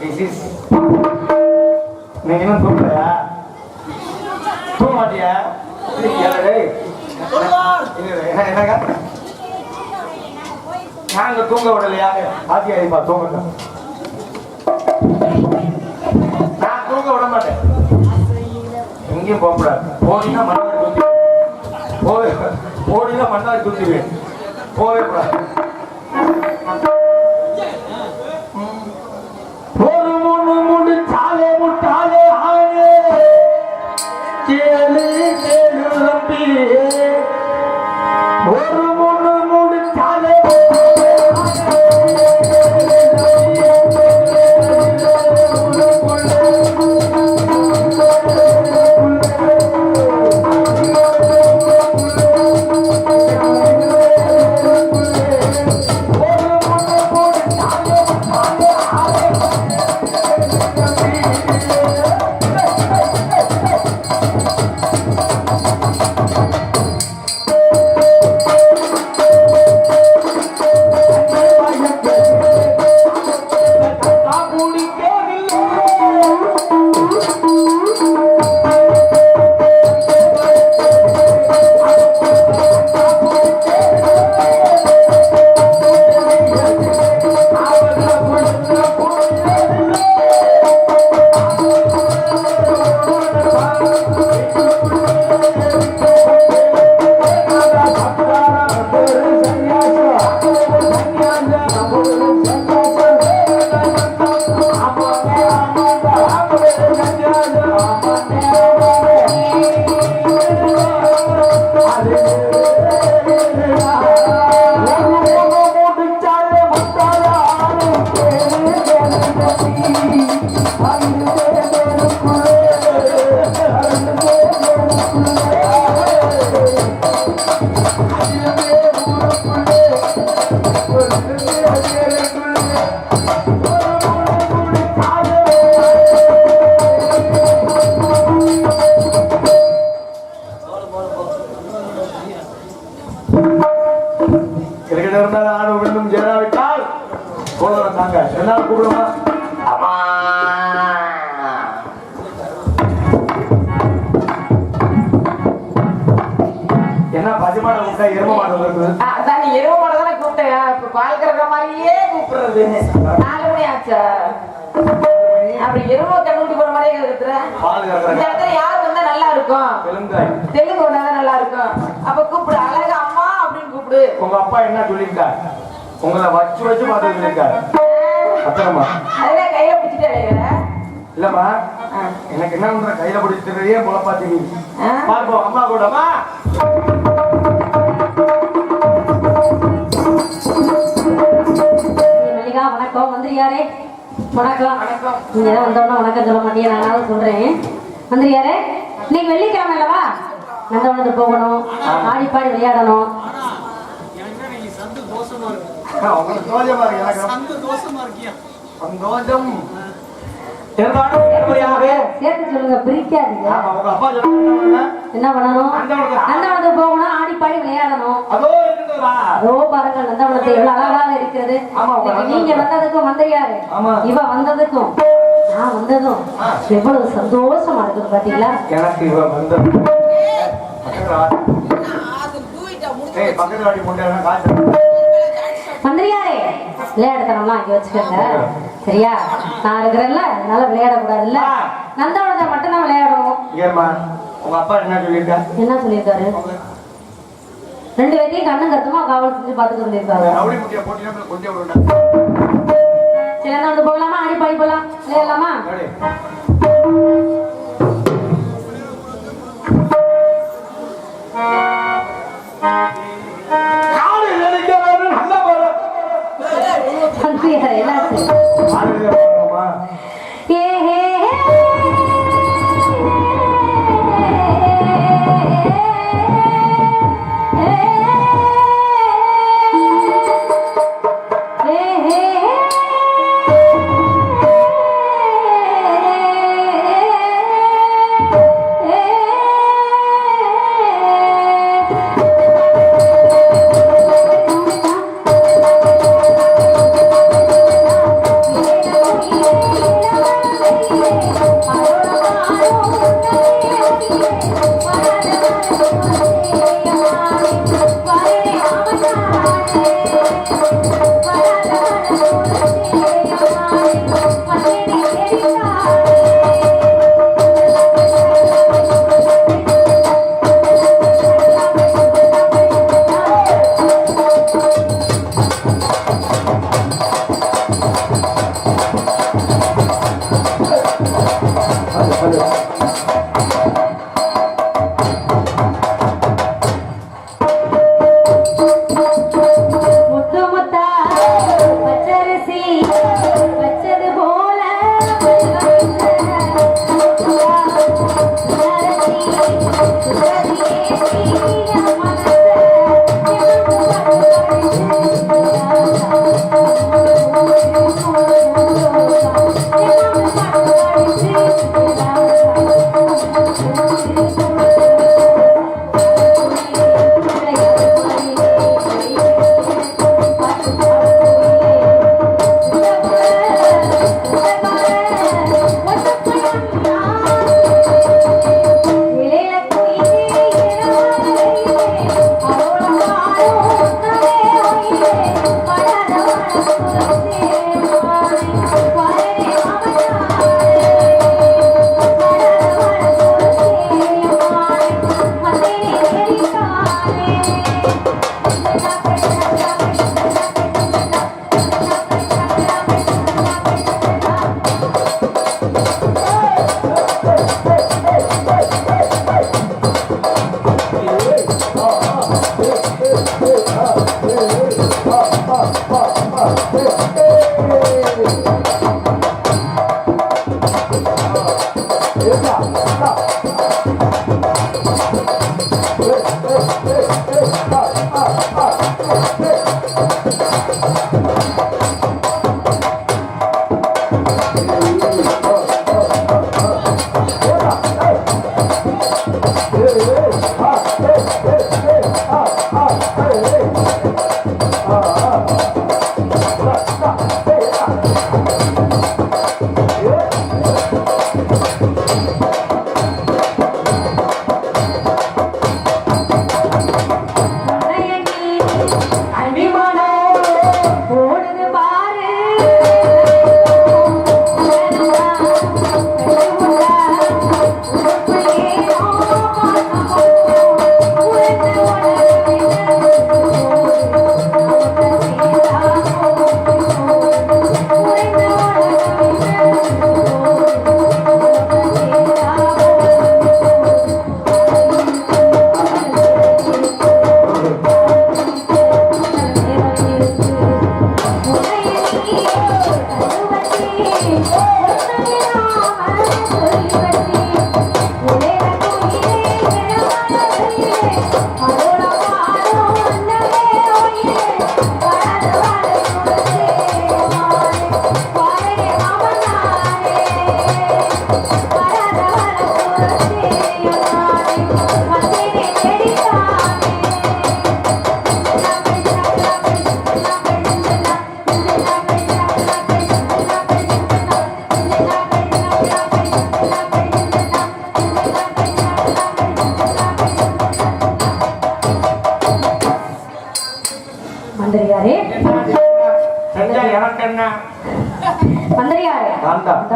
This is நீ இன்னும் தூங்கலையா தூங்க மாட்டியா என்ன என்னங்க? நாங்க தூங்க விடலையா? ஆத்தி அடிப்பா தூங்க நான் தூங்க விட மாட்டேன். எங்கேயும் போகக்கூடாது போனீங்கன்னா மண்ணாடி தூக்கி போவே போனீங்கன்னா மண்ணாடி தூக்கிடுவேன். போவே கூடாது. ¡Gracias! இருந்தால் ஆடு விழுந்தும் சேராவிட்டால் போதும் தாங்க என்னால் கூப்பிடுமா அம்மா! என்ன பசுமாடை விட்டா எரும மாடு வருது அதான் நீ இரவு மாட தானே கூப்பிட்டேன் இப்ப பால் கறக்கிற மாதிரியே கூப்பிடுறது. நாலு மணி ஆச்சா? அப்படி இரவு கண்ணுட்டி போற மாதிரியே இருக்கிற இந்த இடத்துல யார் வந்தா நல்லா இருக்கும்? தெலுங்கு வந்தாதான் நல்லா இருக்கும். அப்ப கூப்பிடு கூப்பிடு உங்க அப்பா என்ன சொல்லியிருக்கார்? உங்களை வச்சு வச்சு பார்த்து சொல்லியிருக்காரு. அத்தனமா கையில பிடிச்சிட்டு அழைக்கிற இல்லம்மா எனக்கு என்ன பண்ற? கையில பிடிச்சிட்டே முளப்பாத்தி ஆ? பார்ப்போம் அம்மா கூடமா வணக்கம். மந்திரியாரே வணக்கம். வணக்கம். நீங்க தான் வந்தோடனே வணக்கம் சொல்ல மாட்டீங்க நானாவது சொல்றேன். மந்திரியாரே இன்னைக்கு வெள்ளிக்கிழமை அல்லவா? நந்தவனத்துக்கு போகணும். ஆடி பாடி விளையாடணும். உங்களுக்கு சோதியமா இருக்கு எனக்கு சந்தோஷம். சேர்த்து சொல்லுங்க பிரிக்காதீங்க. ஆமா, உங்க அப்பா சொன்னாங்க என்ன பண்ணணும். நந்தவனத்துக்கு போகணும் ஆடி பாடி விளையாடணும். அதோ பாருங்கள் நந்தவனத்தை எவ்வளவு அழகாக இருக்கிறது. நீங்க வந்ததுக்கும் மந்திரியாரு ஆமா. இவ வந்ததுக்கும் நான் வந்ததும். எவ்வளவு சந்தோஷமா இருக்குது பாத்தீங்களா? எனக்கு இவ பக்கத்துல வாடி காசு மந்திரியாரே விளையாடுத்தனம்லாம் அங்கே வச்சுக்கோங்க. சரியா? நான் இருக்கிறேன்ல அதனால விளையாடக்கூடாதுல்ல. நந்தவனத்தை மட்டும் தான் விளையாடணும். ஏம்மா உங்க அப்பா என்ன சொல்லியிருக்கா? என்ன சொல்லியிருக்காரு? ரெண்டு பேர்த்தையும் கண்ணு கருத்துமா காவல் செஞ்சு பார்த்துக்க சொல்லியிருக்காரு. சரி வந்து போகலாமா? ஆடி பாடி போகலாம். விளையாடலாமா?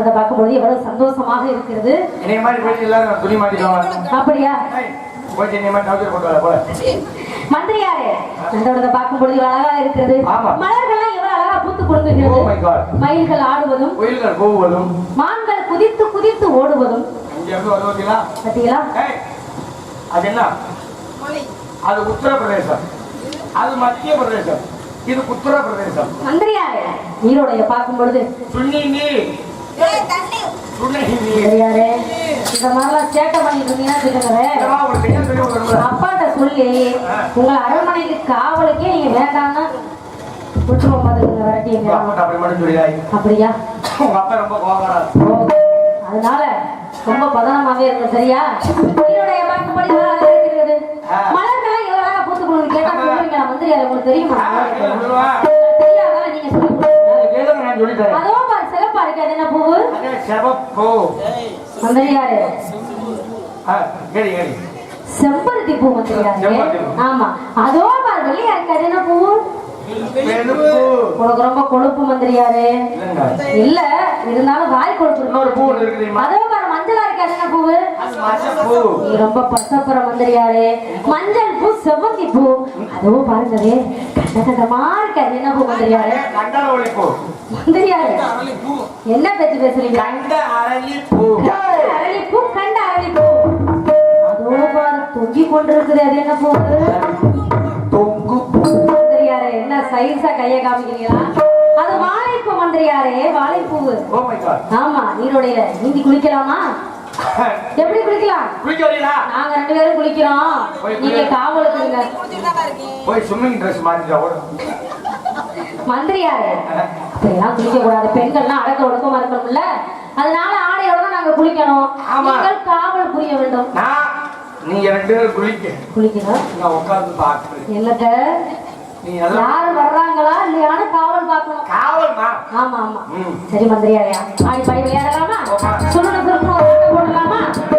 அந்த பார்க்கும்போது எவ்வளவு சந்தோஷமாக இருக்கிறது. என்னைய மாதிரி எல்லாரும் துணி மாட்டிக்குவாங்க அப்படியா? மந்திரியாரே நந்தவனத்தை பார்க்கும் பொழுது அழகா இருக்கிறது. ஆமா. மலர்கள்லாம் எவ்வளவு அழகா பூத்து Oh கொடுக்கிறது God. மயில்கள் ஆடுவதும் கோயில்கள் போவதும் மான்கள் குதித்து குதித்து ஓடுவதும். ஏய், அது என்ன? அது உத்தரப்பிரதேசம். அது மத்திய பிரதேசம். இது உத்தரப்பிரதேசம். மந்திரியாரே நீரோடைய பார்க்கும் பொழுது மந்திரியாரே இந்த மாதிரிலாம் சேட்டை பண்ணிட்டு இருந்தீங்கன்னா அப்பாட்ட சொல்லி உங்களை அரண்மனைக்கு காவலுக்கே நீங்க வேண்டாம்னா பாத்துக்கோங்க விரட்டிங்க அப்படியா? அதனால ரொம்ப பதனமாவே இருக்கும் சரியா? இவ்வளவு அழகா இருக்கிறது. மலர்கள்லாம் எவ்வளவு அழகா பூத்து கொடுங்க கேட்டா சொல்லுவீங்க மந்திரி அதை உங்களுக்கு தெரியுமா? ஆ, கேளு, சொல்லுவா. தெரியாதா நீங்க சொல்லி அதோ அது என்ன பூவு அதே செவப்பு கேளு செம்பருத்தி பூ பூ. ஆமா. அதோ பாரு வெள்ளையா இருக்கு? அது என்ன பூவு வெளுப்பு உனக்கு ரொம்ப கொழுப்பு மந்திரியாரு. இல்ல இருந்தாலும் வாய் கொழுப்பு பூ? அதோ பாரு மஞ்சளா இருக்கு? அது என்ன பூவு? அது நீ ரொம்ப பசப்புற மந்திரியாரு. மஞ்சள் பூ செவ்வந்தி பூ. அதுவும் பாருங்கவே கண்ட கண்டமா இருக்கு? அது என்ன பூ மந்திரியாரு? என்ன பேச்சு பேசுறீங்க? கண்ட அரளி பூ அரளி பூ கண்ட அரளி பூ அதோ பாரு தொங்கி கொண்டிருக்குது. அது என்ன பூ? தொங்கு. என்ன சைஸா கைய காமிக்கிறீங்களா? அது வாழைப்பூ மந்திரியாரே வாழைப்பூவு. ஓ மை காட் ஆமா நீரோடையில. நீந்தி குளிக்கலாமா? எப்படி குளிக்கலாம்? நாங்க ரெண்டு பேரும் குளிக்கிறோம். நீங்க காவலுக்கு இருங்க போய் ஸ்விம்மிங் ட்ரெஸ் மாத்திட்டா மந்திரியாரு அப்படியெல்லாம் குளிக்க கூடாது பெண்கள்லாம் அடக்க ஒடுக்கமா இருக்கணும்ல. அதனால ஆடையோட தான் நாங்க குளிக்கணும். நீங்கள் காவல் புரிய வேண்டும். ரெண்டு பேரும் குளிக்க. குளிக்கணும். நான் உட்கார்ந்து பாக்குறேன் என்னட்ட நீ யாரு வர்றாங்களா இல்லையான்னு காவல் பார்க்கணும். காவல்மா ஆமா ஆமா. சரி மந்திரியாரையா ஆடி பாடி விளையாடலாமா. சொல்லணும் சொல்லணும்